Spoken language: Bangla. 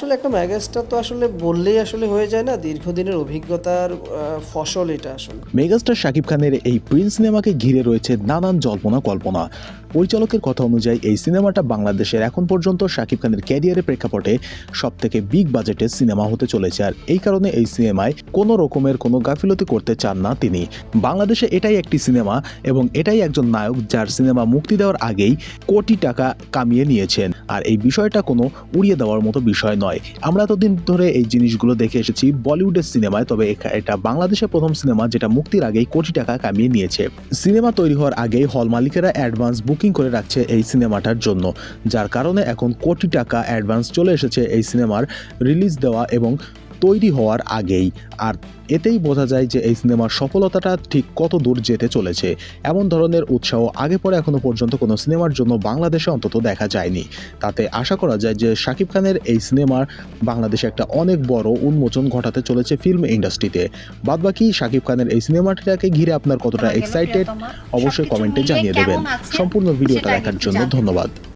আসলে একটা মেগাস্টার তো আসলে বললেই আসলে হয়ে যায় না, দীর্ঘদিনের অভিজ্ঞতার ফসল এটা আসলে। মেগাস্টার শাকিব খানের এই প্রিন্স সিনেমাকে ঘিরে রয়েছে নানান জল্পনা কল্পনা। পরিচালকের কথা অনুযায়ী এই সিনেমাটা বাংলাদেশের এখন পর্যন্ত শাকিব খানের ক্যারিয়ারের প্রেক্ষাপটে সব থেকে বিগ বাজেটের সিনেমা হতে চলেছে। আর এই কারণে এই সিনেমায় কোনো রকমের কোনো গাফিলতি করতে চান না তিনি। বাংলাদেশে এটাই একটি সিনেমা এবং এটাই একজন নায়ক যার সিনেমা মুক্তি দেওয়ার আগেই কোটি টাকা কামিয়ে নিয়েছেন। আর এই বিষয়টা কোনো উড়িয়ে দেওয়ার মতো বিষয় নয়। আমরা এতদিন ধরে এই জিনিসগুলো দেখে এসেছি বলিউডের সিনেমায়, তবে এটা বাংলাদেশের প্রথম সিনেমা যেটা মুক্তির আগেই কোটি টাকা কামিয়ে নিয়েছে। সিনেমা তৈরি হওয়ার আগেই হল মালিকেরা অ্যাডভান্স বুকিং করে রাখছে এই সিনেমাটার জন্য, যার কারণে এখন কোটি টাকা অ্যাডভান্স চলে এসেছে এই সিনেমার রিলিজ দেওয়া এবং তৈরি হওয়ার আগেই। আর এতেই বোঝা যায় যে এই সিনেমার সফলতাটা ঠিক কত দূর যেতে চলেছে। এমন ধরনের উৎসাহ আগে পরে এখনও পর্যন্ত কোনো সিনেমার জন্য বাংলাদেশে অন্তত দেখা যায়নি। তাতে আশা করা যায় যে শাকিব খানের এই সিনেমার বাংলাদেশে একটা অনেক বড় উন্মোচন ঘটাতে চলেছে ফিল্ম ইন্ডাস্ট্রিতে। বাদবাকি শাকিব খানের এই সিনেমাটাকে ঘিরে আপনার কতটা এক্সাইটেড অবশ্যই কমেন্টে জানিয়ে দেবেন। সম্পূর্ণ ভিডিওটা দেখার জন্য ধন্যবাদ।